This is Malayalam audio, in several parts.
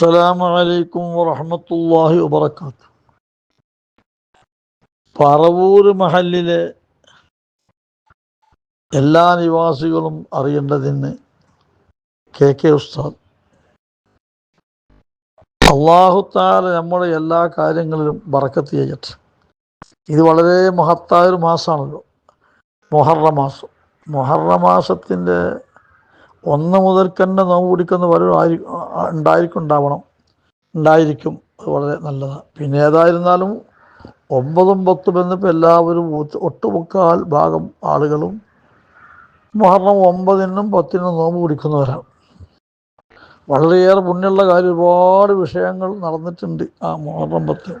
അസ്സലാമു അലൈക്കും വറഹമത്തല്ലാഹി വബർക്കാത്തു പറവൂർ മഹലിലെ എല്ലാ നിവാസികളും അറിയേണ്ടതിന് കെ കെ ഉസ്താദ്. അള്ളാഹുത്താല നമ്മുടെ എല്ലാ കാര്യങ്ങളിലും വറക്കത്ത് ചെയ്യട്ടെ. ഇത് വളരെ മഹത്തായ ഒരു മാസമാണല്ലോ മൊഹറ മാസം. മൊഹറ മാസത്തിന്റെ ഒന്ന് മുതൽ തന്നെ നോമ്പ് പിടിക്കുന്ന പലരും ആയി ഉണ്ടായിരിക്കും ഉണ്ടാവണം ഉണ്ടായിരിക്കും. അത് വളരെ നല്ലതാണ് പിന്നെ ഏതായിരുന്നാലും ഒമ്പതും പത്തും എന്നിപ്പോൾ എല്ലാവരും ഒട്ടുമുക്കാൽ ഭാഗം ആളുകളും മുഹറം ഒമ്പതിനും പത്തിനും നോമ്പ് പിടിക്കുന്നവരാണ്. വളരെയേറെ പുണ്യമുള്ള കാര്യം ഒരുപാട് വിഷയങ്ങൾ നടന്നിട്ടുണ്ട് ആ മുഹറം പത്ത്.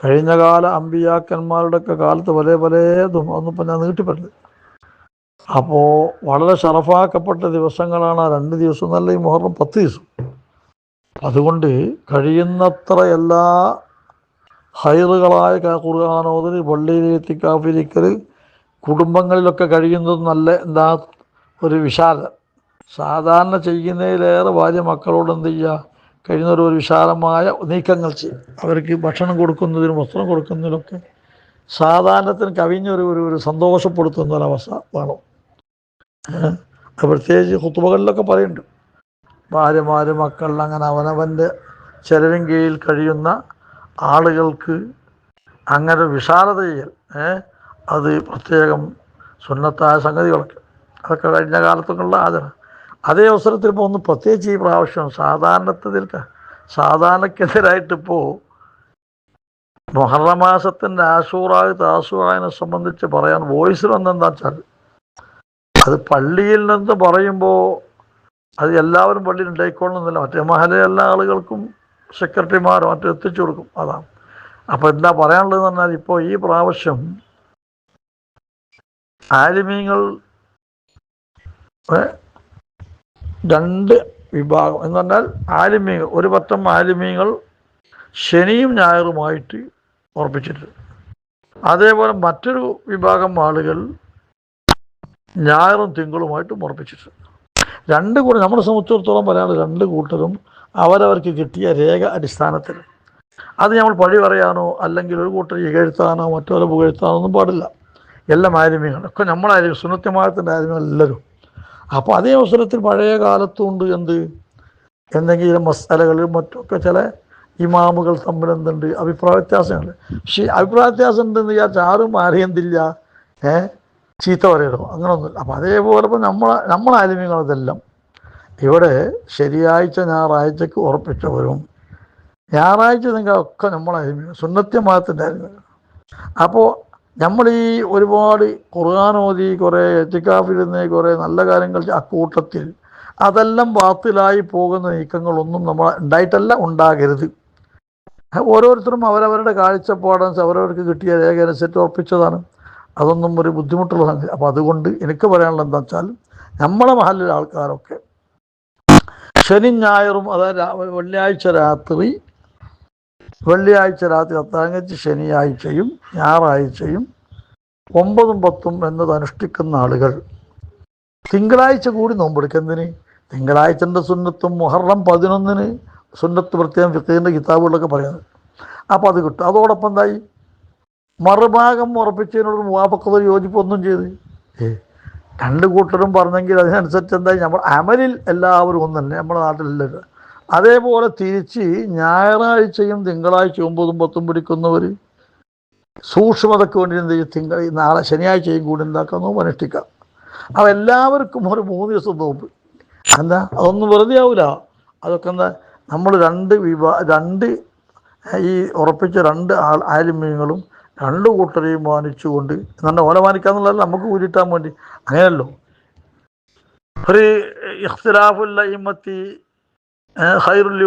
കഴിഞ്ഞ കാല അമ്പിയാക്കന്മാരുടെയൊക്കെ കാലത്ത് പല പലതും ഒന്നിപ്പോൾ ഞാൻ നീട്ടിപ്പറ്റില്ല അപ്പോൾ വളരെ ഷറഫാക്കപ്പെട്ട ദിവസങ്ങളാണ് ആ രണ്ട് ദിവസം നല്ല ഈ മുഹറം പത്ത് ദിവസം. അതുകൊണ്ട് കഴിയുന്നത്ര എല്ലാ ഹൈറുകളായ ഖുർആാനോദൽ പള്ളിയിൽ കാഫിരിക്കൽ കുടുംബങ്ങളിലൊക്കെ കഴിയുന്നത് നല്ല എന്താ ഒരു വിശാലം. സാധാരണ ചെയ്യുന്നതിലേറെ ഭാര്യ മക്കളോട് എന്ത് ചെയ്യുക? കഴിയുന്നവർ ഒരു വിശാലമായ നീക്കങ്ങൾ ചെയ്യും. അവർക്ക് ഭക്ഷണം കൊടുക്കുന്നതിനും വസ്ത്രം കൊടുക്കുന്നതിനൊക്കെ സാധാരണത്തിന് കവിഞ്ഞൊരു ഒരു ഒരു സന്തോഷപ്പെടുത്തുന്ന ഒരവസ്ഥ വേണം. പ്രത്യേകിച്ച് കുത്തുബകളിലൊക്കെ പറയുന്നുണ്ട്. ഭാര്യമാര് മക്കൾ അങ്ങനെ അവനവന്റെ ചെലവിൻ കീഴിൽ കഴിയുന്ന ആളുകൾക്ക് അങ്ങനെ വിശാലത ചെയ്യൽ അത് പ്രത്യേകം സുന്നത്തായ സംഗതികളൊക്കെ അതൊക്കെ കഴിഞ്ഞ കാലത്തൊക്കെയുള്ള ആദരം അതേ അവസരത്തിൽ ഇപ്പോൾ ഒന്ന് പ്രത്യേകിച്ച് ഈ പ്രാവശ്യം സാധാരണത്തിൽ സാധാരണക്കെതിരായിട്ടിപ്പോൾ മൊഹറമാസത്തിന്റെ ആശൂറായി താസൂറായനെ സംബന്ധിച്ച് പറയാൻ വോയിസിൽ വന്നെന്താ വെച്ചാൽ അത് പള്ളിയിൽ നിന്ന് പറയുമ്പോൾ അത് എല്ലാവരും പള്ളിയിൽ ഉണ്ടായിക്കൊള്ളുന്നില്ല മറ്റേ മഹല എല്ലാ ആളുകൾക്കും സെക്രട്ടറിമാർ മറ്റും എത്തിച്ചു കൊടുക്കും. അതാണ്. അപ്പോൾ എന്താ പറയാനുള്ളത് പറഞ്ഞാൽ ഇപ്പോൾ ഈ പ്രാവശ്യം ആലിമീങ്ങൾ രണ്ട് വിഭാഗം എന്ന് പറഞ്ഞാൽ ആലിമീങ്ങൾ ഒരു പറ്റം ആലിമീങ്ങൾ ശനിയും ഞായറുമായിട്ട് ഉറപ്പിച്ചിട്ടുണ്ട്. അതേപോലെ മറ്റൊരു വിഭാഗം ആളുകൾ ഞായറും തിങ്കളുമായിട്ട് മുറപ്പിച്ചിട്ടുണ്ട് രണ്ട് കൂട്ടർ നമ്മളെ സംബന്ധിച്ചിടത്തോളം പറയാനുള്ള രണ്ട് കൂട്ടരും അവരവർക്ക് കിട്ടിയ രേഖ അടിസ്ഥാനത്തിൽ. അത് നമ്മൾ പഴി പറയാനോ അല്ലെങ്കിൽ ഒരു കൂട്ടർ ഇകഴ്ത്താനോ മറ്റൊരു പുകഴ്ത്താനോ ഒന്നും പാടില്ല. എല്ലാം ആരുമ്യങ്ങൾ ഒക്കെ നമ്മളായിരിക്കും സുന്നത്യമായത്തിന്റെ ആരുമ്യങ്ങൾ എല്ലാവരും. അപ്പോൾ അതേ അവസരത്തിൽ പഴയ കാലത്തുണ്ട് എന്ത്? എന്തെങ്കിലും മസാലകളിലും മറ്റൊക്കെ ചില ഇമാമുകൾ തമ്മിൽ എന്തുണ്ട്? അഭിപ്രായ വ്യത്യാസങ്ങൾ. പക്ഷേ അഭിപ്രായ വ്യത്യാസം ഉണ്ടെന്ന് വിചാരിച്ചാൽ ആരും അറിയത്തില്ല ഏ ചീത്ത പറയണോ അങ്ങനൊന്നുമില്ല. അപ്പം അതേപോലെ ഇപ്പം നമ്മൾ നമ്മളാലിമ്യങ്ങളതെല്ലാം ഇവിടെ ശനിയാഴ്ച ഞായറാഴ്ചക്ക് ഉറപ്പിച്ചവരും ഞായറാഴ്ച നിങ്ങളൊക്കെ സുന്നത്യ മതത്തിന്റെ ആയിരുന്നു അപ്പോൾ നമ്മൾ ഈ ഒരുപാട് കുറുകാനോതി കുറേ എത്തിക്കാഫിരുന്ന് കുറേ നല്ല കാര്യങ്ങൾ അക്കൂട്ടത്തിൽ അതെല്ലാം വാത്തിലായി പോകുന്ന നീക്കങ്ങളൊന്നും നമ്മൾ ഉണ്ടായിട്ടല്ല ഉണ്ടാകരുത്. ഓരോരുത്തരും അവരവരുടെ കാഴ്ചപ്പാടനുസരിച്ച് അവരവർക്ക് കിട്ടിയ രേഖ അനുസരിച്ച് ഉറപ്പിച്ചതാണ്. അതൊന്നും ഒരു ബുദ്ധിമുട്ടുള്ള സംഗതി അപ്പോൾ അതുകൊണ്ട് എനിക്ക് പറയാനുള്ളത് എന്താ വെച്ചാൽ നമ്മളെ മഹലിലെ ആൾക്കാരൊക്കെ ശനി ഞായറും അതായത് വെള്ളിയാഴ്ച രാത്രി വെള്ളിയാഴ്ച രാത്രി അത്താങ്കച്ച് ശനിയാഴ്ചയും ഞായറാഴ്ചയും ഒമ്പതും പത്തും എന്നത് അനുഷ്ഠിക്കുന്ന ആളുകൾ തിങ്കളാഴ്ച കൂടി നോമ്പെടുക്കുന്നതിന് തിങ്കളാഴ്ചന്റെ സുന്നത്തും മുഹറം പതിനൊന്നിന് സുന്നത്ത് പ്രത്യേകം ഫിത്തീന്റെ കിതാബുകളൊക്കെ പറയുന്നത്. അപ്പോൾ അത് കിട്ടും. അതോടൊപ്പം എന്തായി? മറുഭാഗം ഉറപ്പിച്ചതിനോട് മുവാഫക്കത യോജിപ്പൊന്നും ചെയ്ത്. രണ്ട് കൂട്ടരും പറഞ്ഞെങ്കിൽ അതിനനുസരിച്ച് എന്താ നമ്മൾ അമലിൽ എല്ലാവരും ഒന്നല്ലേ നമ്മുടെ നാട്ടിലെല്ലാവരും. അതേപോലെ തിരിച്ച് ഞായറാഴ്ചയും തിങ്കളാഴ്ചയും ഒമ്പതും പത്തും പിടിക്കുന്നവർ സൂക്ഷ്മതയ്ക്ക് വേണ്ടി എന്ത് ചെയ്യും? തിങ്കൾ നാളെ ശനിയാഴ്ചയും കൂടി എന്താക്കുന്നു അനുഷ്ഠിക്കാം അപ്പോൾ എല്ലാവർക്കും ഒരു മൂന്ന് ദിവസം നോമ്പ്. എന്താ? അതൊന്നും വെറുതെ ആവില്ല അതൊക്കെ എന്താ? നമ്മൾ രണ്ട് വിഭാ രണ്ട് ഈ ഉറപ്പിച്ച രണ്ട് ആൾ ആലിമ്യങ്ങളും രണ്ട് കൂട്ടരെയും മാനിച്ചുകൊണ്ട് നല്ല ഓല മാനിക്കാന്നുള്ളതല്ല നമുക്ക് ഊരിട്ടാൻ വേണ്ടി. അങ്ങനെയല്ലോ. ഒരു ഇഖ്തിലാഫുല്ല ഇമ്മത്തി ഹൈറുല്ലി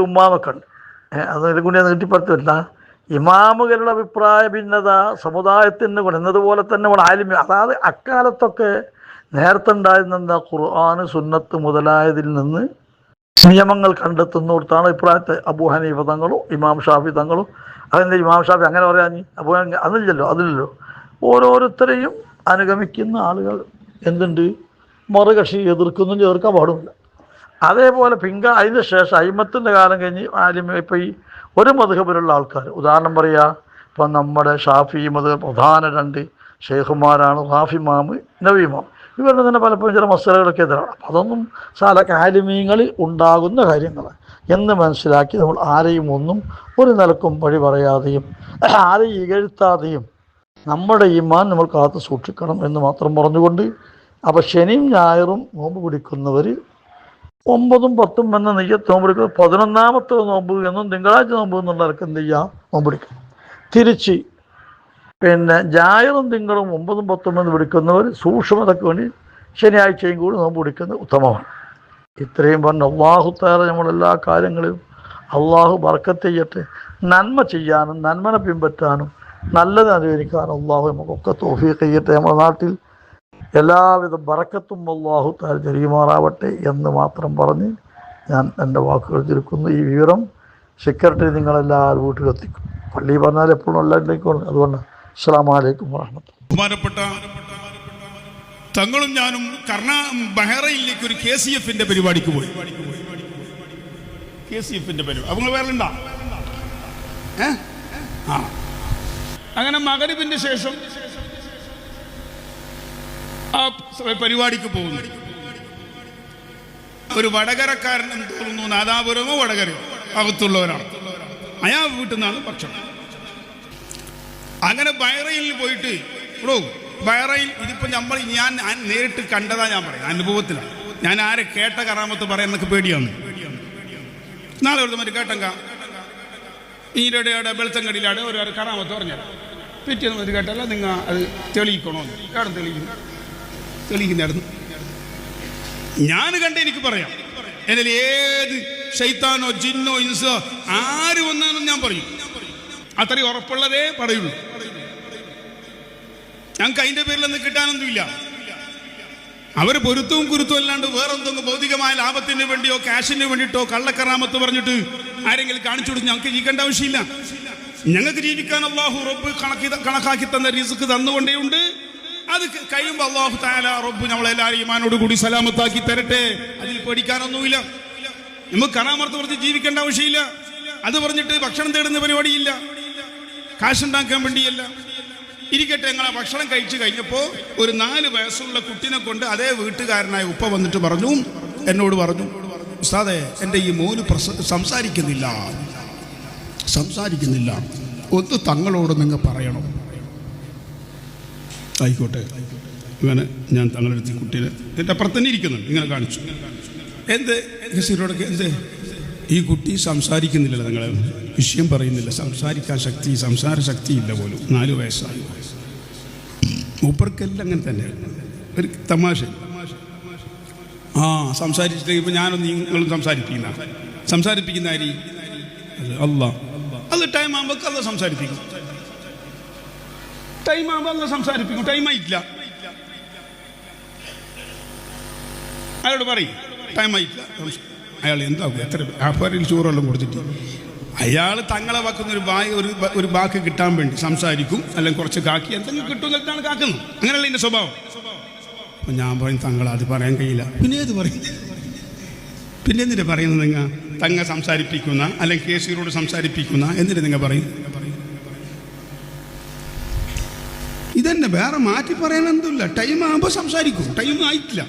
ഏഹ് അത് കൂടി നീട്ടിപ്പറ്റില്ല ഇമാമുകളുടെ അഭിപ്രായ ഭിന്നത സമുദായത്തിന് ഗുണന്നതുപോലെ തന്നെ ആലിമ്യ. അതായത് അക്കാലത്തൊക്കെ നേരത്തെ ഉണ്ടായിരുന്ന ഖുർആന് സുന്നത്ത് മുതലായതിൽ നിന്ന് നിയമങ്ങൾ കണ്ടെത്തുന്നിടത്താണ് അഭിപ്രായത്തെ അബു ഹനീഫ തങ്ങളും ഇമാം ഷാഫി തങ്ങളും അതെന്താ ഇമാം ഷാഫി അങ്ങനെ പറയാൻ അപ്പോൾ അതില്ലല്ലോ അതില്ലല്ലോ. ഓരോരുത്തരെയും അനുഗമിക്കുന്ന ആളുകൾ എന്തുണ്ട്? മറുകക്ഷി എതിർക്കുന്നു ചേർക്കാൻ പാടുമില്ല. അതേപോലെ പിങ്ക അതിന് ശേഷം അയിമത്തിന്റെ കാലം കഴിഞ്ഞ് ആലിമ ഇപ്പം ഈ ഒരു മധുഹബിലുള്ള ആൾക്കാർ ഉദാഹരണം പറയുക ഇപ്പം നമ്മുടെ ഷാഫി മധു പ്രധാന രണ്ട് ഷെയ്ഖുമാരാണ് റാഫി മാമ് നവീമാം ഇവരുടെ തന്നെ പലപ്പോഴും ചില മസലകളൊക്കെ എതിരാണ് അപ്പം അതൊന്നും സാല ആലിമീങ്ങളിൽ ഉണ്ടാകുന്ന കാര്യങ്ങൾ എന്ന് മനസ്സിലാക്കി നമ്മൾ ആരെയും ഒന്നും ഒരു നിലക്കും വഴി പറയാതെയും ആരെയും ഇകഴ്ത്താതെയും നമ്മുടെ ഈമാൻ നമ്മൾ കാത്തു സൂക്ഷിക്കണം എന്ന് മാത്രം പറഞ്ഞുകൊണ്ട് അപ്പോൾ ശനിയും ഞായറും നോമ്പ് പിടിക്കുന്നവർ ഒമ്പതും പത്തും എന്ന നെയ്യത്ത് നോമ്പ് പിടിക്കുന്നത് പതിനൊന്നാമത്തെ നോമ്പ് എന്നും തിങ്കളാഴ്ച നോമ്പ് എന്നുള്ളവർക്ക് എന്ത് ചെയ്യാം? നോമ്പ് പിടിക്കും തിരിച്ച് പിന്നെ ഞായറും തിങ്കളും ഒമ്പതും പത്തും എന്ന് വിളിക്കുന്നവർ സൂക്ഷ്മതയ്ക്ക് വേണ്ടി ശനിയാഴ്ചയും കൂടി നോമ്പ് പിടിക്കുന്നത് ഉത്തമമാണ്. ഇത്രയും പറഞ്ഞ അള്ളാഹു താര നമ്മളെല്ലാ കാര്യങ്ങളും അള്ളാഹു ബർക്കത്ത് ചെയ്യട്ടെ നന്മ ചെയ്യാനും നന്മനെ പിൻപറ്റാനും നല്ലത് അനുകരിക്കാനും അള്ളാഹു നമുക്കൊക്കെ തോഫീക്ക് ചെയ്യട്ടെ. നമ്മുടെ നാട്ടിൽ എല്ലാവിധ ബറക്കത്തും അള്ളാഹു താര ചെറിയുമാറാവട്ടെ എന്ന് മാത്രം പറഞ്ഞ് ഞാൻ എന്റെ വാക്കുകൾ ചുരുക്കുന്നു. ഈ വിവരം സെക്രട്ടറി നിങ്ങളെല്ലാവരും വീട്ടിലെത്തിക്കും. പള്ളി പറഞ്ഞാൽ എപ്പോഴും എല്ലാവരിലേക്കും അതുകൊണ്ടാണ് അതുകൊണ്ട് അസ്സാം ബഹുമാനപ്പെട്ട തങ്ങളും ഞാനും കർണാ ബഹറയിലേക്ക് ഒരു കെ സി എഫിന്റെ പരിപാടിക്ക് പോയി. കെ സി എഫിന്റെ പരിപാടി. അവങ്ങൾ വേറെണ്ടാ ഉണ്ടാ അങ്ങനെ മകരവിന്റെ ശേഷം ആ പരിപാടിക്ക് പോകുന്നു. ഒരു വടകരക്കാരൻ തോന്നുന്നു നാദാപുരമോ വടകരയോ? അകത്തുള്ളവരാണ്. അയാൾ വീട്ടിൽ നിന്നാണ് ഭക്ഷണം. അങ്ങനെ ബൈറയിൽ പോയിട്ട് ബ്രോ ബൈറയിൽ ഇതിപ്പോ നമ്മൾ ഞാൻ നേരിട്ട് കണ്ടതാ ഞാൻ പറയാം അനുഭവത്തിലാണ്. ഞാൻ ആരെ കേട്ട കറാമത്ത് പറയാൻ എനിക്ക് പേടിയാണ്. നാളെ ഒരു മറ്റു കേട്ടങ്ക ഈരടയുടെ വെളുത്തങ്കടിയിലാണ് ഒരു കറാമത്ത് പറഞ്ഞത്. പിറ്റേന്ന് മതി കേട്ടല്ല നിങ്ങൾ അത് തെളിയിക്കണോ കേട്ടോ തെളിയിക്കുന്നു. തെളിയിക്കുന്നായിരുന്നു. ഞാൻ കണ്ട എനിക്ക് പറയാം. എന്നാൽ ഏത് ഷൈത്താനോ ജിന്നോ ഇൻസോ ആര് വന്നാലും ഞാൻ പറയും. അത്രയും ഉറപ്പുള്ളതേ പറയുള്ളൂ. ഞങ്ങൾക്ക് അതിന്റെ പേരിലൊന്നും കിട്ടാനൊന്നുമില്ല. അവർ പൊരുത്തവും കുരുത്തവും അല്ലാണ്ട് വേറെന്തെങ്കിലും ഭൗതികമായ ലാഭത്തിന് വേണ്ടിയോ ക്യാഷിന് വേണ്ടിയിട്ടോ കള്ളക്കറാമത്ത് പറഞ്ഞിട്ട് ആരെങ്കിലും കാണിച്ചു കൊടുത്ത് ഞങ്ങൾക്ക് ജീവിക്കേണ്ട ആവശ്യമില്ല. ഞങ്ങൾക്ക് ജീവിക്കാൻ അള്ളാഹു റബ്ബ് കണക്കി കണക്കാക്കി തന്ന റിസ്ക് തന്നുകൊണ്ടേയുണ്ട് അത് കഴിയുമ്പോൾ അള്ളാഹു താല റബ്ബ് നമ്മളെല്ലാവരും ഈമാനോട് കൂടി സലാമത്താക്കി തരട്ടെ. അതിൽ പേടിക്കാനൊന്നുമില്ല. നമുക്ക് കറാമർത്ത് പറഞ്ഞ് ജീവിക്കേണ്ട ആവശ്യമില്ല. അത് പറഞ്ഞിട്ട് ഭക്ഷണം തേടുന്ന പരിപാടിയില്ല. കാശുണ്ടാക്കാൻ വേണ്ടിയല്ല. ഇരിക്കട്ടെ ഞങ്ങൾ ആ ഭക്ഷണം കഴിച്ചു കഴിഞ്ഞപ്പോൾ ഒരു നാല് വയസ്സുള്ള കുട്ടിനെ കൊണ്ട് അതേ വീട്ടുകാരനായ ഉപ്പ വന്നിട്ട് പറഞ്ഞു എന്നോട് പറഞ്ഞു ഉസ്താദെ എന്റെ ഈ മോന് സംസാരിക്കുന്നില്ല സംസാരിക്കുന്നില്ല. ഒന്ന് തങ്ങളോട് നിങ്ങൾ പറയണം. ആയിക്കോട്ടെ. ഇവനെ ഞാൻ തങ്ങളെടുത്ത് കുട്ടീനെ എന്റെ അപ്പുറത്ത് തന്നെ ഇരിക്കുന്നുണ്ട്. ഇങ്ങനെ കാണിച്ചു. എന്ത്? എന്ത്? ഈ കുട്ടി സംസാരിക്കുന്നില്ല നിങ്ങൾ വിഷയം പറയുന്നില്ല. സംസാരിക്കാൻ ശക്തി സംസാര ശക്തി ഇല്ല പോലും. നാല് വയസ്സായി. മൂപ്പർക്കെല്ലാം അങ്ങനെ തന്നെ. ഒരു തമാശ. ആ സംസാരിച്ചിട്ട് ഇപ്പം ഞാനൊന്ന് നിങ്ങളും സംസാരിപ്പിക്കുന്ന. സംസാരിപ്പിക്കുന്ന ആരി? അല്ല. അത് ടൈം ആകുമ്പോൾ അല്ല സംസാരിപ്പിക്കും. ടൈം ആകുമ്പോൾ അല്ല സംസാരിപ്പിക്കും. ടൈം ആയിട്ടില്ല. അയാളോട് പറയും? ടൈം ആയിട്ടില്ല. അയാൾ എന്താകും എത്ര വ്യാപാരിയിൽ ചോറെല്ലാം കൊടുത്തിട്ട്. അയാൾ തങ്ങളെ വാക്കുന്ന ഒരു വായ ഒരു ഒരു ബാക്ക് കിട്ടാൻ വേണ്ടി സംസാരിക്കും. അല്ലെങ്കിൽ കുറച്ച് കാക്കി എന്തെങ്കിലും കിട്ടും എന്നിട്ടാണ് കാക്കുന്നത്. അങ്ങനെയല്ല എന്റെ സ്വഭാവം? അപ്പം ഞാൻ പറയും തങ്ങൾ അത് പറയാൻ കഴിയില്ല. പിന്നെ ഏത് പറയും? പിന്നെ എന്തിനാ പറയുന്നത് നിങ്ങൾ? തങ്ങ സംസാരിപ്പിക്കുന്ന അല്ലെങ്കിൽ കേസിയറോട് സംസാരിപ്പിക്കുന്ന എന്തിനാ നിങ്ങൾ പറയും? ഇതന്നെ വേറെ മാറ്റി പറയാൻ എന്തുമില്ല. ടൈം ആകുമ്പോൾ സംസാരിക്കും. ടൈം ആയിട്ടില്ല.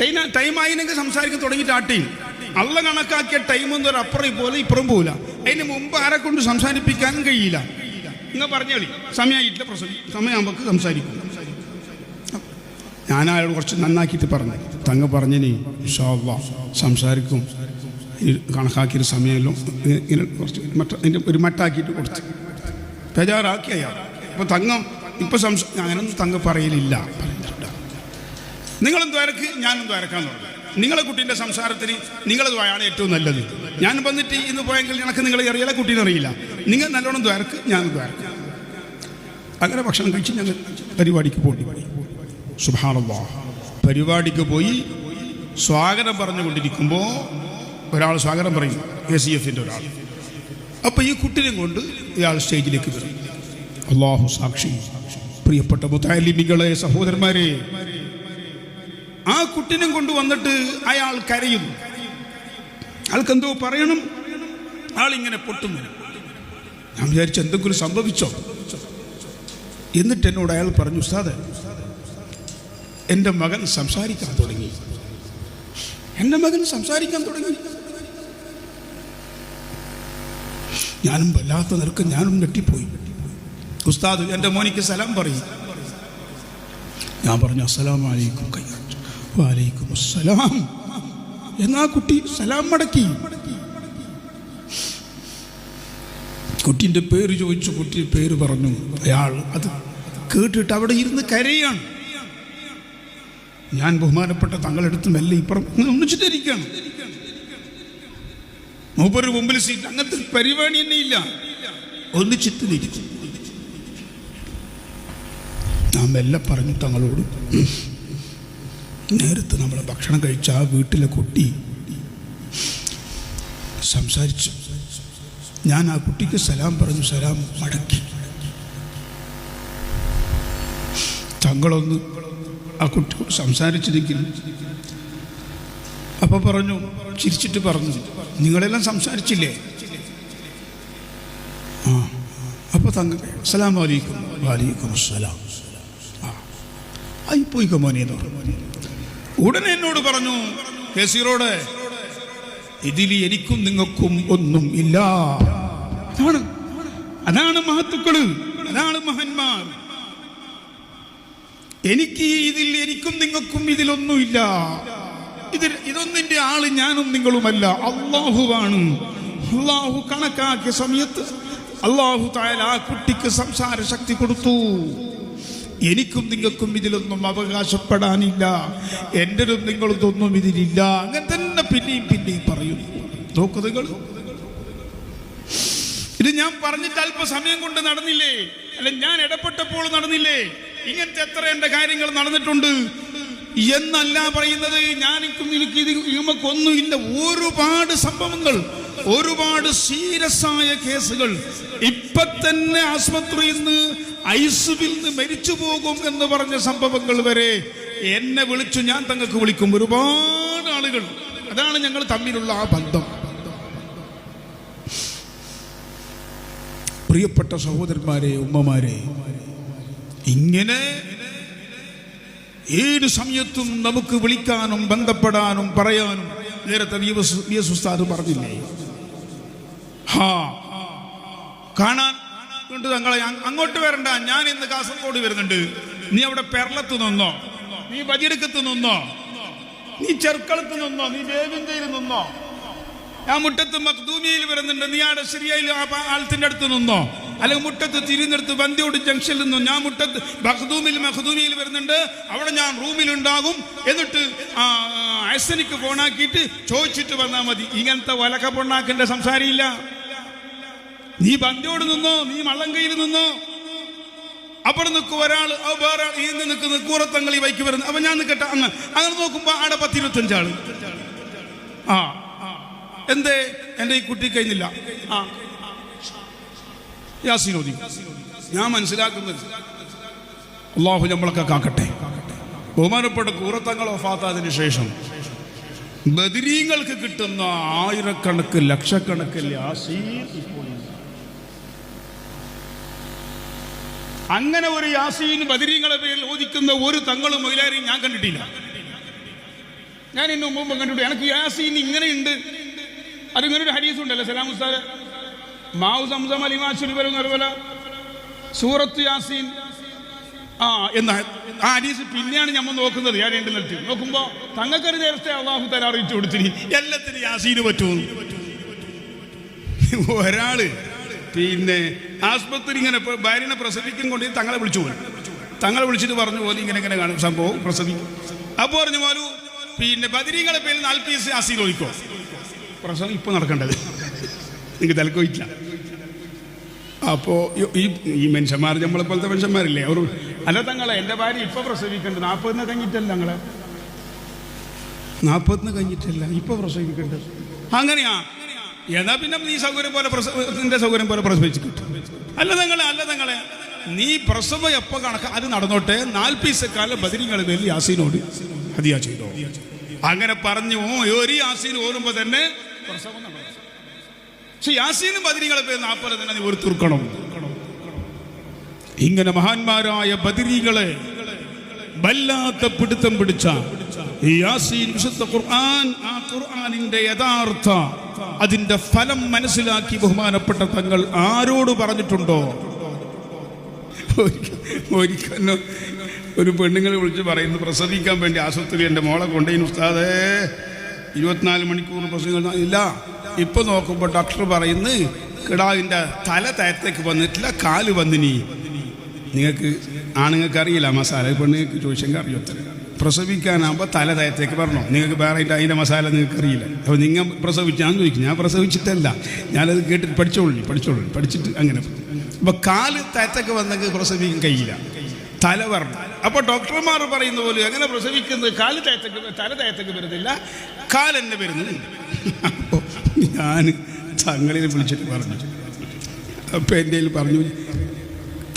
ടൈം ടൈം ആയില്ലെങ്കിൽ സംസാരിക്കാൻ തുടങ്ങിയിട്ട് ആ ടീം. അള്ള കണക്കാക്കിയ ടൈം എന്നൊരു അപ്പുറം പോലെ ഇപ്പുറം പോകില്ല അതിന് മുമ്പ് ആരെ കൊണ്ട് സംസാരിപ്പിക്കാനും കഴിയില്ല. നിങ്ങൾ പറഞ്ഞോളി സമയമായിട്ടില്ല സമയം സമയമാകുമ്പോൾ സംസാരിക്കും. ഞാൻ കുറച്ച് നന്നാക്കിയിട്ട് പറഞ്ഞു. തങ്ങ പറഞ്ഞിനി ഇൻഷാല്ലാ സംസാരിക്കും. കണക്കാക്കിയൊരു സമയമല്ലോ. ഇങ്ങനെ കുറച്ച് മറ്റ അതിന്റെ ഒരു മട്ടാക്കിയിട്ട് കുറച്ച് ബേജാറാക്കി അയാൾ. അപ്പോൾ തങ്ങം ഇപ്പം സംസാ അങ്ങനൊന്നും തങ്ങ പറയലില്ല. നിങ്ങളും ദ്വാരക്ക് ഞാനും ദ്വാരക്കാൻ തുടങ്ങി നിങ്ങളെ കുട്ടീന്റെ സംസാരത്തിന് നിങ്ങളെ ദ്വായാണ് ഏറ്റവും നല്ലത്. ഞാൻ വന്നിട്ട് ഇന്ന് പോയെങ്കിൽ എനിക്ക് നിങ്ങളെ അറിയില്ല കുട്ടീനെ അറിയില്ല. നിങ്ങൾ നല്ലോണം ദ്വാരക്ക് ഞാൻ ദ്വാരക്ക് അങ്ങനെ ഭക്ഷണം കഴിച്ച് ഞങ്ങൾ പരിപാടിക്ക് പോയി. സുഭാനല്ലാ പരിപാടിക്ക് പോയി സ്വാഗതം പറഞ്ഞുകൊണ്ടിരിക്കുമ്പോൾ ഒരാൾ സ്വാഗതം പറയും എ സി എഫിന്റെ ഒരാൾ. അപ്പോൾ ഈ കുട്ടിനെ കൊണ്ട് ഇയാൾ സ്റ്റേജിലേക്ക് വരും. അള്ളാഹു സാക്ഷി. പ്രിയപ്പെട്ട മുത്താലിമികളെ സഹോദരന്മാരെ ആ കുട്ടിനും കൊണ്ടുവന്നിട്ട് അയാൾ കരയുന്നു. അയാൾക്ക് എന്തോ പറയണം. ആളിങ്ങനെ പൊട്ടുന്നു. ഞാൻ വിചാരിച്ചു എന്തെങ്കിലും സംഭവിച്ചോ? എന്നിട്ട് എന്നോട് അയാൾ പറഞ്ഞു ഉസ്താദ് എന്റെ മകൻ സംസാരിക്കാൻ തുടങ്ങി. എന്റെ മകൻ സംസാരിക്കാൻ തുടങ്ങി. ഞാനും വല്ലാത്ത നിരക്ക് ഞാനും ഞെട്ടിപ്പോയി. ഉസ്താദ് എന്റെ മോനിക്ക് സലാം പറയും. ഞാൻ പറഞ്ഞു അസ്സലാമലൈക്കും കയ്യാ. വാലൈക്കും അസ്സലാം എന്നാ കുട്ടി? സലാം മടക്കി. കുട്ടിന്റെ പേര് ചോദിച്ചു കുട്ടി പേര് പറഞ്ഞു. അയാൾ അത് കേട്ടിട്ട് അവിടെ ഇരുന്ന് കരയാണ്. ഞാൻ ബഹുമാനപ്പെട്ട തങ്ങളെടുത്ത് മെല്ലെ ഇപ്പുറം ധരിക്കണം മൂപ്പര് മുമ്പിൽ സീറ്റ് അങ്ങനത്തെ പരിപാടി തന്നെ ഇല്ല. ഒന്നിച്ചിട്ട് ഞാൻ മെല്ലെ പറഞ്ഞു തങ്ങളോട് നേരത്തെ നമ്മൾ ഭക്ഷണം കഴിച്ച ആ വീട്ടിലെ കുട്ടി സംസാരിച്ചു. ഞാൻ ആ കുട്ടിക്ക് സലാം പറഞ്ഞു സലാം മടക്കി. തങ്ങളൊന്ന് ആ കുട്ടിയോട് സംസാരിച്ചിരിക്കും അപ്പൊ പറഞ്ഞു ചിരിച്ചിട്ട് പറഞ്ഞു നിങ്ങളെല്ലാം സംസാരിച്ചില്ലേ? ആ അപ്പൊ തങ്ങൾ സലാം വലൈക്കും വലൈക്കും സലാം ആ ആയി പോയിക്കോ മോനെ പറഞ്ഞു. ഉടനെ എന്നോട് പറഞ്ഞു കേസീറോട് ഇതിൽ എനിക്കും നിങ്ങൾക്കും ഒന്നും ഇല്ല. അതാണ്. അതാണ് മഹത്തുക്കൾ. അതാണ് മഹന്മാർ. എനിക്ക് ഇതിൽ എനിക്കും നിങ്ങൾക്കും ഇതിലൊന്നുമില്ല ഇതിൽ ഇതൊന്നിന്റെ ആൾ ഞാനും നിങ്ങളുമല്ല. അള്ളാഹുവാണ്. അള്ളാഹു കണക്കാക്കിയ സമയത്ത് അള്ളാഹു തായാൽ ആ കുട്ടിക്ക് സംസാര ശക്തി കൊടുത്തു. എനിക്കും നിങ്ങൾക്കും ഇതിലൊന്നും അവകാശപ്പെടാനില്ല. എന്റെ നിങ്ങളതൊന്നും ഇതിലില്ല. അങ്ങനെ തന്നെ പിന്നെയും പിന്നെയും പറയും. നോക്കു ഇത് ഞാൻ പറഞ്ഞിട്ട് അല്പസമയം കൊണ്ട് നടന്നില്ലേ? അല്ല ഞാൻ ഇടപെട്ടപ്പോൾ നടന്നില്ലേ? ഇങ്ങനത്തെ എത്ര എന്റെ കാര്യങ്ങൾ നടന്നിട്ടുണ്ട്. എന്നല്ല പറയുന്നത് ഞാനിക്കും എനിക്ക് ഇത് ഇല്ല ഒരുപാട് സംഭവങ്ങൾ. ഒരുപാട് സീരിയസ് ആയ കേസുകൾ. ഇപ്പൊ തന്നെ ആശുപത്രിയിൽ നിന്ന് ഐസുവിൽ നിന്ന് മരിച്ചു പോകും എന്ന് പറഞ്ഞ സംഭവങ്ങൾ വരെ എന്നെ വിളിച്ചു ഞാൻ തങ്ങൾക്ക് വിളിക്കും. ഒരുപാട് ആളുകൾ. അതാണ് ഞങ്ങൾ തമ്മിലുള്ള ആ ബന്ധം. പ്രിയപ്പെട്ട സഹോദരന്മാരെ ഉമ്മമാരെ ഇങ്ങനെ ഏത് സമയത്തും നമുക്ക് വിളിക്കാനും ബന്ധപ്പെടാനും പറയാനും നേരത്തെ പറഞ്ഞില്ലേ? ഹാ. കാണാൻ കൊണ്ട് തങ്ങളെ അങ് അങ്ങോട്ട് വരണ്ട. ഞാൻ ഇന്ന് കാസർഗോഡ് വരുന്നുണ്ട്. നീ അവിടെ പെർളത്ത് നിന്നോ? നീ ബജിടുക്കത്ത് നിന്നോ? നീ ചെറുക്കളത്ത് നിന്നോ? നീ ദേവിന്തയിൽ നിന്നോ? ഞാൻ മുട്ടത്ത് മഖ്ദൂമിയിൽ വരുന്നുണ്ട്. നീ ആടെ ശരിയായി ആൾത്തിന്റെ അടുത്ത് നിന്നോ? അല്ലെങ്കിൽ മുട്ടത്ത് തിരിഞ്ഞെടുത്ത് ബന്ദിയോട് ജംഗ്ഷനിൽ നിന്നു? ഞാൻ മുട്ടത്ത് മഖ്ദൂമിൽ മഖ്ദൂമിയിൽ വരുന്നുണ്ട്. അവിടെ ഞാൻ റൂമിലുണ്ടാകും. എന്നിട്ട് ആ, അസനിക്ക് ഫോണാക്കിയിട്ട് ചോദിച്ചിട്ട് വന്നാൽ മതി. ഇങ്ങനത്തെ വലക്ക പൊണ്ണാക്കിന്റെ സംസാരിയില്ല നീ ബന്ധിയോട് നിന്നോ നീ മള്ളങ്കയിൽ നിന്നോ? അവിടെ നിൽക്കും ഒരാൾ വേറെ ഈ നിൽക്കുന്ന കൂറത്തങ്ങളി വൈക്ക് വരുന്നു. അപ്പൊ ഞാൻ നിൽക്കട്ടെ അങ്ങ്. അങ്ങനെ നോക്കുമ്പോ ആടെ പത്തിരുപത്തഞ്ചാൾ. ആ എന്തേ? എന്റെ ഈ കുട്ടി കഴിഞ്ഞില്ല. യാസീനോദി ഞാൻ മനസ്സിലാക്കുന്നത് അള്ളാഹു നമ്മളൊക്കെ കാക്കട്ടെ. ബഹുമാനപ്പെട്ട കൂറത്തങ്ങൾ ഒഫാത്തതിന് ശേഷം ബദിരീങ്ങൾക്ക് കിട്ടുന്ന ആയിരക്കണക്ക് ലക്ഷക്കണക്കിൽ യാസീൻ ഇല്ല. അങ്ങനെ ഒരു യാസീൻ ബദിരീങ്ങളെ പേരിൽ ഓദിക്കുന്ന ഒരു തങ്ങളും മൊയിലാരെയും ഞാൻ കണ്ടിട്ടില്ല. ഞാൻ ഇന്ന് മുമ്പ് കണ്ടിട്ട് എനിക്ക് യാസീൻ ഇങ്ങനെയുണ്ട്. അതിങ്ങനെ ഒരു ഹരീസ് ഉണ്ടല്ലോ സലാം ഉസ്താദ്. മാവു സംസം അലിമാശുരി വരുന്ന പോലെ സൂറത്ത് യാസീൻ. ആ എന്നാ ആ ഹരീസ് പിന്നെയാണ് നമ്മൾ നോക്കുന്നത്. ഞാൻ രണ്ട് നിർത്തി നോക്കുമ്പോ തങ്ങൾക്കൊരു നേരത്തെ അള്ളാഹു തല അറിയിച്ചു കൊടുത്തിനി. എല്ലാത്തിനും യാസീന് പറ്റുമെന്ന് ഒരാൾ പിന്നെ ആശുപത്രി ഇങ്ങനെ ഭാര്യനെ പ്രസവിക്കും കൊണ്ട് തങ്ങളെ വിളിച്ചു പോലും തങ്ങളെ വിളിച്ചിട്ട് പറഞ്ഞു പോലെ ഇങ്ങനെ ഇങ്ങനെ കാണും സംഭവം പ്രസവിക്കും. അപ്പോൾ പറഞ്ഞു പോലു പിന്നെ ബദിരീങ്ങളെ പേരിൽ ദിവസം ആസീൽ ഒഴിക്കോ. പ്രസവം ഇപ്പൊ നടക്കേണ്ടത്. നിങ്ങൾക്ക് തലക്കൊയില്ല അപ്പോ ഈ ഈ മനുഷ്യന്മാർ നമ്മളെ പോലത്തെ മനുഷ്യന്മാരില്ലേ? അവർ അല്ല തങ്ങളെ എന്റെ ഭാര്യ ഇപ്പൊ പ്രസവിക്കേണ്ടത് നാൽപ്പതിന് കഴിഞ്ഞിട്ടല്ല ഞങ്ങളെ നാൽപ്പതിന് കഴിഞ്ഞിട്ടല്ല ഇപ്പൊ പ്രസവിക്കേണ്ടത് അങ്ങനെയാ. എന്നാ പിന്നെ നീ സൗകര്യം പോലെ നിന്റെ സൗകര്യം പോലെ പ്രസവിച്ച് കിട്ടും അല്ല നിങ്ങളെ അല്ല നിങ്ങളെ നീ പ്രസവം എപ്പോ കണക്ക അത് നടന്നോട്ടെ. നാൽപ്പീസക്കാലം ബദരിങ്ങൾ വലിയ യാസീനോട് ഹദിയ ചെയ്തോ. അങ്ങനെ പറഞ്ഞു ഒരു യാസീൻ ഓരുമ്പോ തന്നെ പ്രസവം പക്ഷെ യാസീനും ബദരിങ്ങളെ പേര് നാൽപ്പത് തന്നെ നീ ഒരു തീർക്കണം ഇങ്ങനെ മഹാന്മാരായ ബദരീകളെ വല്ലാത്ത പിടുത്തം പിടിച്ച യാസീൻ വിശുദ്ധ ഖുർആൻ ആ ഖുർആനിന്റെ യഥാർത്ഥ അതിന്റെ ഫലം മനസ്സിലാക്കി ബഹുമാനപ്പെട്ട തങ്ങൾ ആരോട് പറഞ്ഞിട്ടുണ്ടോ? ഒരിക്കലും ഒരു പെണ്ണുങ്ങളെ വിളിച്ച് പറയുന്നു പ്രസവിക്കാൻ വേണ്ടി ആശുപത്രി എന്റെ മോളെ കൊണ്ടുപോയി ഉസ്താദേ. ഇരുപത്തിനാല് മണിക്കൂർ പ്രസവിക്കാൻ ഇല്ല. ഇപ്പൊ നോക്കുമ്പോൾ ഡോക്ടർ പറയുന്നു കിടാവിന്റെ തല തയത്തേക്ക് വന്നിട്ടില്ല കാൽ വന്നിനി. നിങ്ങൾക്ക് ആണുങ്ങൾക്ക് അറിയില്ല മസാല പെണ്ണുങ്ങൾക്ക് ചോദിച്ചെങ്കിൽ അറിയത്തില്ല പ്രസവിക്കാനാകുമ്പോൾ തല തയത്തേക്ക് പറഞ്ഞോ. നിങ്ങൾക്ക് വേറെ അതിന്റെ മസാല നിങ്ങൾക്ക് അറിയില്ല അപ്പോൾ നിങ്ങൾ പ്രസവിച്ചാന്ന് ചോദിക്കും. ഞാൻ പ്രസവിച്ചിട്ടല്ല. ഞാനത് കേട്ടിട്ട് പഠിച്ചോളൂ. പഠിച്ചോളൂ. പഠിച്ചിട്ട് അങ്ങനെ. അപ്പോൾ കാൽ തയത്തേക്ക് വന്നെങ്കിൽ പ്രസവിക്കാൻ കഴിയില്ല. തല പറഞ്ഞു അപ്പോൾ ഡോക്ടർമാർ പറയുന്ന പോലെ അങ്ങനെ പ്രസവിക്കുന്നത് കാൽ തയത്തേക്ക് തല തയത്തേക്ക് വരുന്നില്ല. കാലെന്നെ വരുന്നുണ്ട് അപ്പോൾ ഞാൻ തങ്ങളിൽ വിളിച്ചിട്ട് പറഞ്ഞു. അപ്പോൾ എന്റെ പറഞ്ഞു?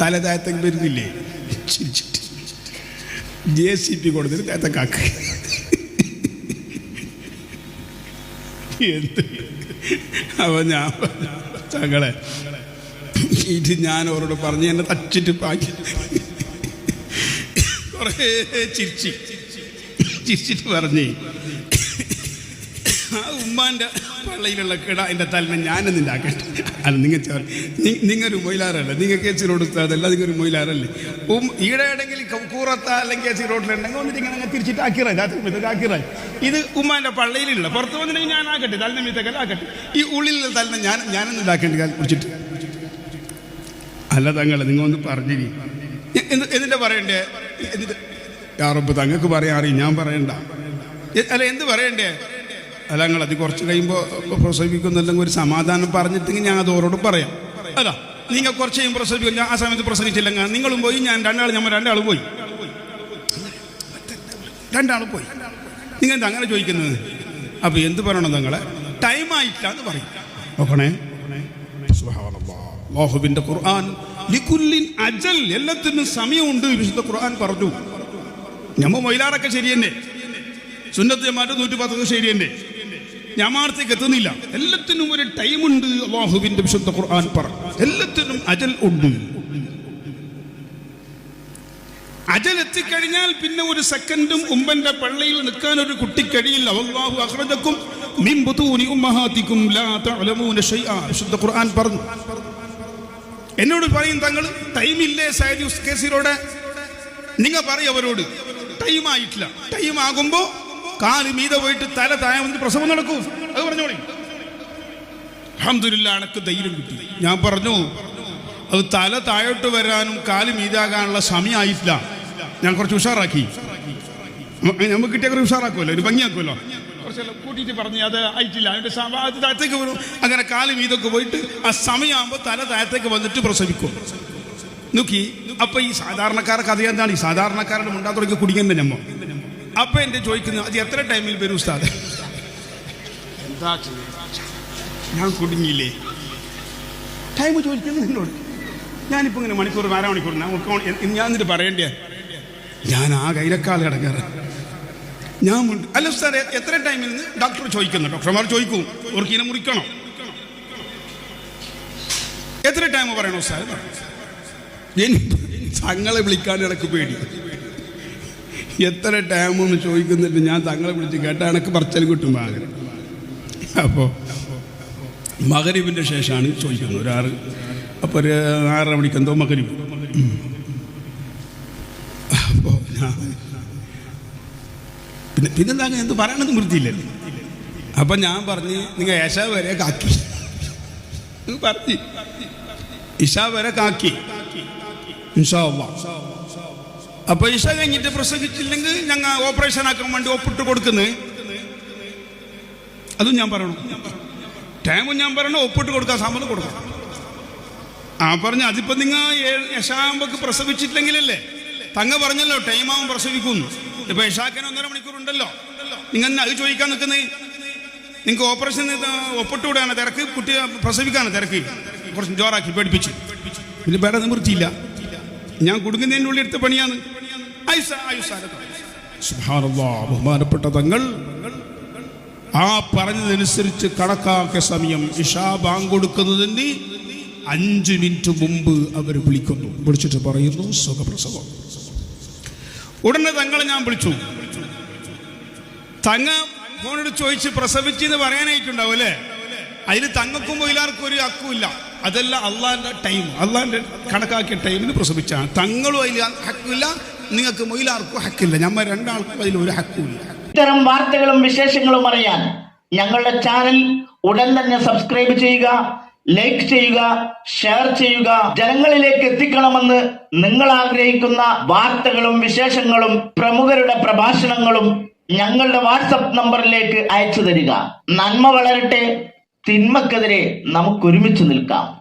തല വരുന്നില്ലേ? ജെ സി പി കൊടുത്തിട്ട് തേത്ത അപ്പോൾ ഞാൻ തങ്ങളെ ഇത് ഞാൻ അവരോട് പറഞ്ഞു എന്നെ തച്ചിട്ട് പാക്കി കുറേ ചിരിച്ച് ചിരിച്ചിട്ട് പറഞ്ഞേ. ആ ഉമ്മാന്റെ പള്ളിയിലുള്ള കിട എന്റെ തലമ ഞാനൊന്നും ആക്കട്ടെ. അല്ല നിങ്ങൾ നിങ്ങൊരു മൊയിലാറല്ല? നിങ്ങൾ റോഡ് അതല്ല നിങ്ങൊരു മൊയിലാറല്ലേ? ഉം ഈടെ ഇടയിൽ കൂറത്ത അല്ലെങ്കിൽ സി റോഡിലുണ്ടെങ്കിൽ വന്നിട്ട് ഇങ്ങനെ തിരിച്ചിട്ട് ആക്കിറായി രാത്രി ആക്കിറായി ഇത് ഉമ്മാന്റെ പള്ളിയിലുള്ള പുറത്ത് വന്നിട്ടുണ്ടെങ്കിൽ ഞാൻ ആക്കട്ടെ തലന മീത്തൊക്കെ ആക്കട്ടെ. ഈ ഉള്ളിലുള്ള തലമ ഞാൻ ഞാനൊന്നും ഇതാക്കേണ്ട കാര്യം കുറിച്ചിട്ട്. അല്ല തങ്ങളെ നിങ്ങൾ ഒന്ന് പറഞ്ഞിരി. എന്നിട്ട് പറയണ്ടേ? എന്നിട്ട് യാറപ്പ് തങ്ങൾക്ക് പറയാൻ അറിയും ഞാൻ പറയണ്ട. അല്ല എന്ത് പറയണ്ടേ? അല്ല നിങ്ങൾ അത് കുറച്ച് കഴിയുമ്പോൾ പ്രസവിക്കുന്നില്ലെങ്കിൽ ഒരു സമാധാനം പറഞ്ഞിട്ടെങ്കിൽ ഞാൻ അത് ഓരോട് പറയാം. അല്ല നിങ്ങൾ കുറച്ച് കഴിയുമ്പോൾ പ്രസവിക്കും ഞാൻ ആ സമയത്ത് പ്രസവിച്ചില്ലെങ്കിൽ നിങ്ങളും പോയി ഞാൻ രണ്ടാൾ ഞമ്മ രണ്ടാൾ പോയി. രണ്ടാൾ പോയി. നിങ്ങൾ എന്താ അങ്ങനെ ചോദിക്കുന്നത്? അപ്പോൾ എന്ത് പറയണം നിങ്ങളെ? ടൈം ആയിട്ടില്ല എന്ന് പറയും. നോക്കണേ. അള്ളാഹുവിന്റെ ഖുർആൻ ലിക്കുല്ലിൻ അജൽ എല്ലാത്തിനും സമയമുണ്ട് വിശുദ്ധ ഖുർആൻ പറഞ്ഞു. ഞമ്മ മൊയിലാറൊക്കെ ശരി തന്നെ സുന്നത്ത് ജമാറ്റ് നൂറ്റി പത്തൊക്കെ ശരി തന്നെ ജമാഅത്തേക്ക് എത്തുന്നില്ല. എല്ലാത്തിനും ഒരു ടൈം ഉണ്ട് അള്ളാഹുവിന്റെ വിശുദ്ധ ഖുർആൻ പറ. എല്ലാത്തിനും അജൽ ഉണ്ട്. അജൽ എത്തിക്കഴിഞ്ഞാൽ പിന്നെ ഒരു സെക്കൻഡും ഉമ്പന്റെ പള്ളിയിൽ നിൽക്കാൻ ഒരു കുട്ടി കഴിയില്ല. അള്ളാഹു അഹ്റജക്കും വിശുദ്ധ ഖുർആൻ പറഞ്ഞു. എന്നോട് പറയും തങ്ങൾ ടൈമില്ലേ സൈദ് കേസിലൂടെ നിങ്ങൾ പറയും അവരോട്. ടൈം ആയിട്ടില്ല. ടൈം ആകുമ്പോ കാൽ മീതെ പോയിട്ട് തല താഴെ വന്ന് പ്രസവം നടക്കൂ. അത് പറഞ്ഞോളി. അഹമ്മദില്ല എനക്ക് ധൈര്യം കിട്ടി. ഞാൻ പറഞ്ഞു അത് തല താഴോട്ട് വരാനും കാൽ മീതാകാനുള്ള സമയമായിട്ടില്ല ഞാൻ കുറച്ച് ഉഷാറാക്കി. നമുക്ക് കിട്ടിയ കുറച്ച് ഉഷാറാക്കുമല്ലോ ഒരു ഭംഗിയാക്കുമല്ലോ. കുറച്ചെല്ലാം പറഞ്ഞു അത് ആയിട്ടില്ല. അതിന്റെ സമ- അത് താഴത്തേക്ക് വരും. അങ്ങനെ കാൽ മീതൊക്കെ പോയിട്ട് ആ സമയമാകുമ്പോൾ തല താഴത്തേക്ക് വന്നിട്ട് പ്രസവിക്കും. നോക്കി അപ്പൊ ഈ സാധാരണക്കാരൊക്കെ കഥ ഈ സാധാരണക്കാരുടെ മുണ്ടാത്തുറക്കി കുടിക്കുന്ന ഞമ്മ അപ്പൊ എന്റെ ചോദിക്കുന്നത് അത് എത്ര ടൈമിൽ വരും ഉസ്താദ്? എന്താ ഞാൻ കുടുങ്ങിയില്ലേ? ടൈം ചോദിക്കുന്നത് എന്നോട് ഞാനിപ്പോൾ ഇങ്ങനെ മണിക്കൂർ അര മണിക്കൂർ ഞാൻ എന്നിട്ട് പറയണ്ടേ ഞാൻ ആ കൈലക്കാൽ കിടക്കാറ്. ഞാൻ അല്ല സാർ എത്ര ടൈമിൽ നിന്ന് ഡോക്ടർ ചോദിക്കുന്നു? ഡോക്ടർമാർ ചോദിക്കും. ഓർക്കിനെ മുറിക്കണോ? എത്ര ടൈം പറയണോ സാർ ഞങ്ങളെ തങ്ങളെ വിളിക്കാൻ ഇടയ്ക്ക് പേടി. എത്ര ടൈമെന്ന് ചോദിക്കുന്നിട്ട് ഞാൻ തങ്ങളെ വിളിച്ച് കേട്ട എനിക്ക് പറച്ചൽ കിട്ടും മകരം അപ്പോൾ മകരീബിന്റെ ശേഷമാണ് ചോദിക്കുന്നത്. ഒരു അപ്പോൾ ഒരു ആറര മണിക്ക് എന്തോ മകരീബ്. അപ്പോൾ പിന്നെ പിന്നെന്താ എന്ത് പറയണത് വൃത്തിയില്ലല്ലോ അപ്പം ഞാൻ പറഞ്ഞ് നിങ്ങൾ ഏശ വരെ കാക്കി. പറഞ്ഞു. ഇഷ വരെ കാക്കി. ഇൻഷാ അപ്പൊ ഇഷ കഴിഞ്ഞിട്ട് പ്രസംഗിച്ചില്ലെങ്കിൽ ഞങ്ങൾ ഓപ്പറേഷൻ ആക്കാൻ വേണ്ടി ഒപ്പിട്ട് കൊടുക്കുന്നത് അതും ഞാൻ പറയണം. ടൈമും ഞാൻ പറയണം ഒപ്പിട്ട് കൊടുക്കാൻ സമ്മതം കൊടുക്കാം. ആ പറഞ്ഞ അതിപ്പോ നിങ്ങൾ യശാമ്പക്ക് പ്രസവിച്ചിട്ടില്ലെങ്കിലല്ലേ? തങ്ങ പറഞ്ഞല്ലോ ടൈം ആവും പ്രസവിക്കുന്നു. ഇപ്പൊ യശാക്കന് ഒന്നര മണിക്കൂർ ഉണ്ടല്ലോ നിങ്ങൾ അത് ചോദിക്കാൻ നിൽക്കുന്നേ നിങ്ങൾക്ക് ഓപ്പറേഷൻ ഒപ്പിട്ടുകൂടാണ് തിരക്ക്? കുട്ടി പ്രസവിക്കാണ് തിരക്ക്? കുറച്ച് ജോറാക്കി പേടിപ്പിച്ച്. പിന്നെ വേറെ നിവൃത്തിയില്ല ഞാൻ കൊടുക്കുന്നതിന്റെ ഉള്ളിൽ എടുത്ത പണിയാണ്. ബഹുമാനപ്പെട്ട തങ്ങൾ ആ പറഞ്ഞതനുസരിച്ച് കണക്കാക്കിയ സമയം ഇഷാ ബാങ്ക് കൊടുക്കുന്നതിന് അഞ്ച് മിനിറ്റ് മുമ്പ് അവർ വിളിക്കുന്നു. വിളിച്ചിട്ട് പറയുന്നു സുഖപ്രസവം. ഉടനെ തങ്ങളെ ഞാൻ വിളിച്ചു. തങ്ങ ഫോണിട്ട് ചോദിച്ച് പ്രസവിച്ചെന്ന് പറയാനായിട്ടുണ്ടാവും അല്ലേ? അതിൽ തങ്ങൾക്കും മൊയിലാർക്കും ഒരു ഹക്കുമില്ല. അതല്ല അള്ളാന്റെ ടൈം. അള്ളാന്റെ കണക്കാക്കിയ ടൈമിന് പ്രസവിച്ചാണ്. തങ്ങളും അതിൽ ഹക്കില്ല നിങ്ങൾക്ക് മൊയിലാർക്കും ഹക്കില്ല. ഞമ്മ രണ്ടാൾക്കും അതിൽ ഒരു ഹക്കുമില്ല. ഇത്തരം വാർത്തകളും വിശേഷങ്ങളും അറിയാൻ ഞങ്ങളുടെ ചാനൽ ഉടൻ തന്നെ സബ്സ്ക്രൈബ് ചെയ്യുക ലൈക്ക് ചെയ്യുക ഷെയർ ചെയ്യുക. ജനങ്ങളിലേക്ക് എത്തിക്കണമെന്ന് നിങ്ങൾ ആഗ്രഹിക്കുന്ന വാർത്തകളും വിശേഷങ്ങളും പ്രമുഖരുടെ പ്രഭാഷണങ്ങളും ഞങ്ങളുടെ വാട്സപ്പ് നമ്പറിലേക്ക് അയച്ചു തരിക. നന്മ വളരട്ടെ തിന്മക്കെതിരെ നമുക്ക് ഒരുമിച്ച് നിൽക്കാം.